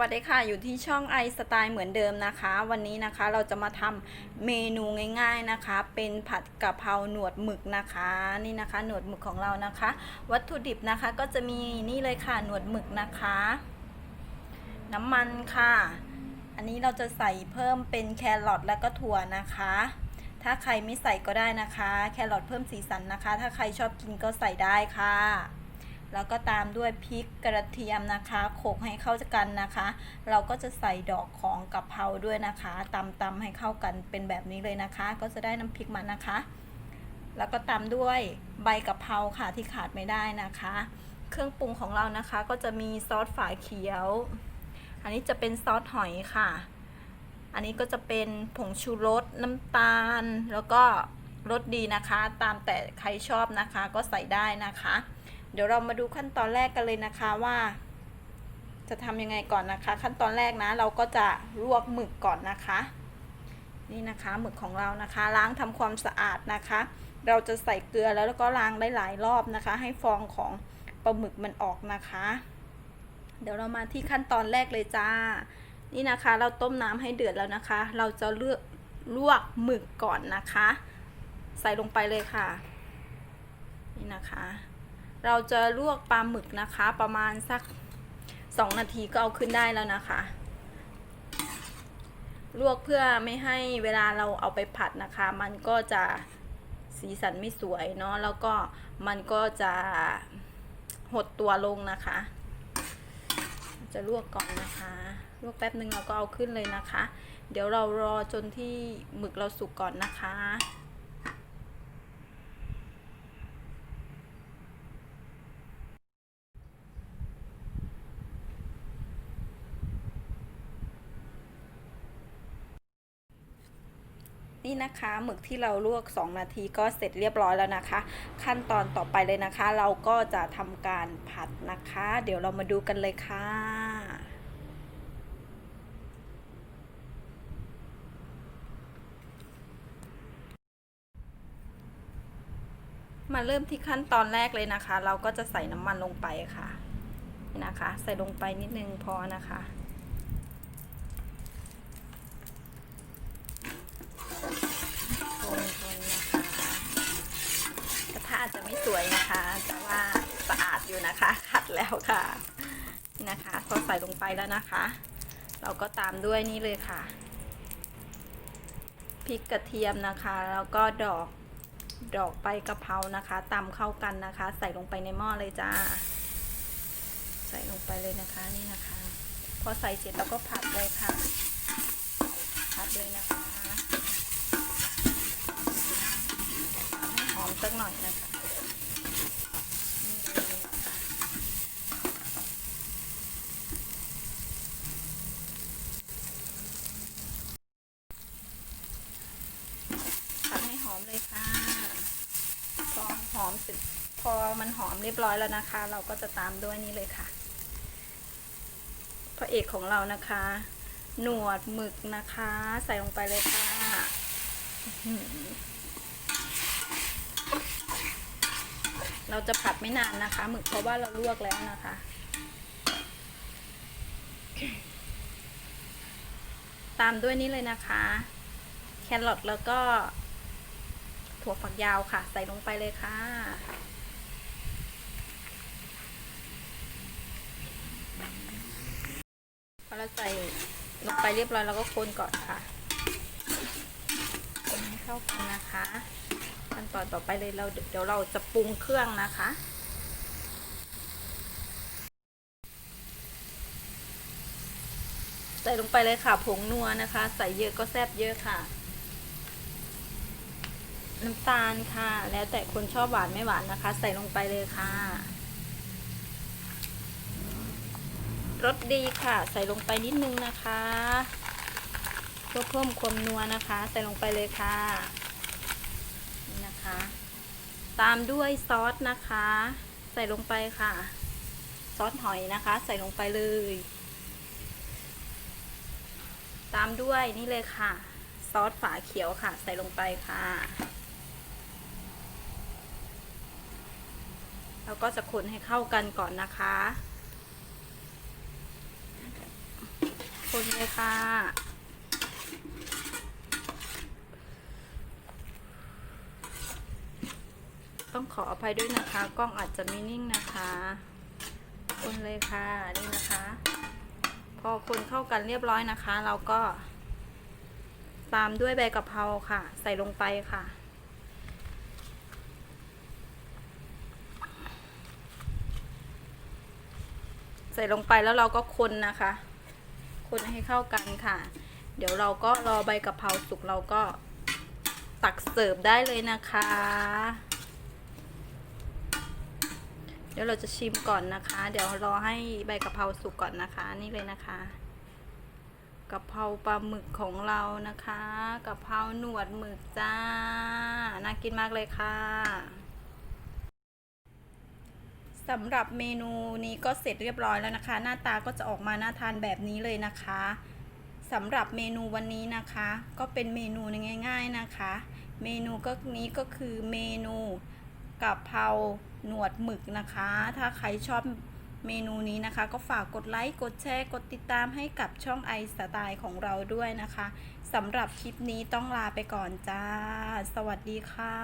วัสดีค่ะ อยู่ที่ช่องไอสไตล์เหมือนเดิมนะคะ วันนี้นะคะเราจะมาทำเมนูง่าย ๆนะคะ เป็นผัดกะเพราหนวดหมึกนะคะ นี่นะคะ หนวดหมึกของเรานะคะ วัตถุดิบนะคะก็จะมีนี่เลยค่ะหนวดหมึกนะคะ น้ำมันค่ะ อันนี้เราจะใส่เพิ่มเป็นแครอทแล้วก็ถั่วนะคะ ถ้าใครไม่ใส่ก็ได้นะคะ แครอทเพิ่มสีสันนะคะ ถ้าใครชอบกินก็ใส่ได้ค่ะ แล้วก็ตามด้วยพริกกระเทียมนะคะโขกให้เข้ากันนะคะ เราก็จะใส่ดอกของกะเพราด้วยนะคะตำตำให้เข้ากันเป็นแบบนี้เลยนะคะ ก็จะได้น้ำพริกมันนะคะ แล้วก็ตามด้วยใบกะเพราค่ะที่ขาดไม่ได้นะคะ เครื่องปรุงของเรานะคะ ก็จะมีซอสฝาเขียว อันนี้จะเป็นซอสหอยค่ะ อันนี้ก็จะเป็นผงชูรสน้ำตาล แล้วก็รสดีนะคะ ตามแต่ใครชอบนะคะก็ใส่ได้นะคะ เดี๋ยวเรามาดูขั้นตอนแรกกันเลยนะคะว่า จะทำยังไงก่อนนะคะ ขั้นตอนแรกนะ เราก็จะลวกหมึกก่อนนะคะ นี่นะคะหมึกของเรานะคะ ล้างทำความสะอาดนะคะ เราจะใส่เกลือแล้วก็ล้างได้หลายรอบนะคะ ให้ฟองของปลาหมึกมันออกนะคะ เดี๋ยวเรามาที่ขั้นตอนแรกเลยจ้า นี่นะคะ เราต้มน้ำให้เดือดแล้วนะคะ เราจะเลือกลวกหมึกก่อนนะคะ ใส่ลงไปเลยค่ะ นี่นะคะ เราจะลวกปลาหมึกนะคะ ประมาณสักสองนาทีก็เอาขึ้นได้แล้วนะคะ ลวกเพื่อไม่ให้เวลาเราเอาไปผัดนะคะ มันก็จะสีสันไม่สวยเนาะแล้วก็มันก็จะหดตัวลงนะคะ จะลวกก่อนนะคะลวกแป๊บนึงเราก็เอาขึ้นเลยนะคะ เดี๋ยวเรารอจนที่หมึกเราสุกก่อนนะคะ นี่นะคะหมึกที่เราลวก 2 นาทีก็เสร็จเรียบร้อยแล้วนะคะ ขั้นตอนต่อไปเลยนะคะ เราก็จะทำการผัดนะคะ เดี๋ยวเรามาดูกันเลยค่ะมาเริ่มที่ขั้นตอนแรกเลยนะคะ เราก็จะใส่น้ำมันลงไปค่ะนี่นะคะ ใส่ลงไปนิดนึงพอนะคะ คนคนนะคะกระทะ อาจจะไม่สวยนะคะ แต่ว่าสะอาดอยู่นะคะ ขัดแล้วค่ะนี่นะคะพอใส่ลงไปแล้วนะคะ เราก็ตามด้วยนี่เลยค่ะพริกกระเทียมนะคะ แล้วก็ดอกดอกใบกะเพรานะคะตำเข้ากันนะคะ ใส่ลงไปในหม้อเลยจ้า ใส่ลงไปเลยนะคะนี่นะคะ พอใส่เสร็จเราก็ผัดเลยค่ะ ผัดเลยนะคะให้หอมสักหน่อยนะคะนี่เลยนะคะผัดให้หอมเลยค่ะ พ อมเสร็จพอมันหอมเรียบร้อยแล้วนะคะ เราก็จะตามด้วยนี่เลยค่ะ พระเอกของเรานะคะ หนวดหมึกนะคะ ใส่ลงไปเลยค่ะเราจะผัดไม่นานนะคะ หมึกเพราะว่าเราลวกแล้วนะคะ ตามด้วยนี่เลยนะคะ แครอทแล้วก็ ถั่วฝักยาวค่ะ ใส่ลงไปเลยค่ะ พอเราใส่ลงไปเรียบร้อยเราก็คนก่อนค่ะคนให้เข้ากันนะคะขั้นตอนต่อไปเลยเราเดี๋ยวเราจะปรุงเครื่องนะคะใส่ลงไปเลยค่ะผงนัวนะคะ ใส่เยอะก็แซ่บเยอะค่ะ น้ำตาลค่ะ แล้วแต่คนชอบหวานไม่หวานนะคะ ใส่ลงไปเลยค่ะรสดีค่ะ ใส่ลงไปนิดนึงนะคะเพื่อเพิ่มความนัวนะคะ ใส่ลงไปเลยค่ะนี่นะคะ ตามด้วยซอสนะคะ ใส่ลงไปค่ะ ซอสหอยนะคะ ใส่ลงไปเลย ตามด้วยนี่เลยค่ะ ซอสฝาเขียวค่ะ ใส่ลงไปค่ะ แล้วก็จะคนให้เข้ากันก่อนนะคะ คนเลยค่ะต้องขออภัยด้วยนะคะ กล้องอาจจะไม่นิ่งนะคะ คนเลยค่ะนี่นะคะ พอคนเข้ากันเรียบร้อยนะคะ เราก็ ตามด้วยใบกะเพราค่ะ ใส่ลงไปค่ะ ใส่ลงไปแล้วเราก็คนนะคะ คนให้เข้ากันค่ะ เดี๋ยวเราก็รอใบกะเพราสุกเราก็ตักเสิร์ฟได้เลยนะคะ เดี๋ยวเราจะชิมก่อนนะคะ เดี๋ยวรอให้ใบกะเพราสุกก่อนนะคะ นี่เลยนะคะกะเพราปลาหมึกของเรานะคะกะเพราหนวดหมึกจ้า น่ากินมากเลยค่ะ สำหรับเมนูนี้ก็เสร็จเรียบร้อยแล้วนะคะ หน้าตาก็จะออกมาน่าทานแบบนี้เลยนะคะสำหรับเมนูวันนี้นะคะ ก็เป็นเมนูง่ายๆนะคะ เมนูก็นี้ก็คือเมนูกะเพราหนวดหมึกนะคะ ถ้าใครชอบเมนูนี้นะคะ ก็ฝากกดไลค์กดแชร์กดติดตามให้กับช่องไอสไตล์ของเราด้วยนะคะสำหรับคลิปนี้ต้องลาไปก่อนจ้า สวัสดีค่ะ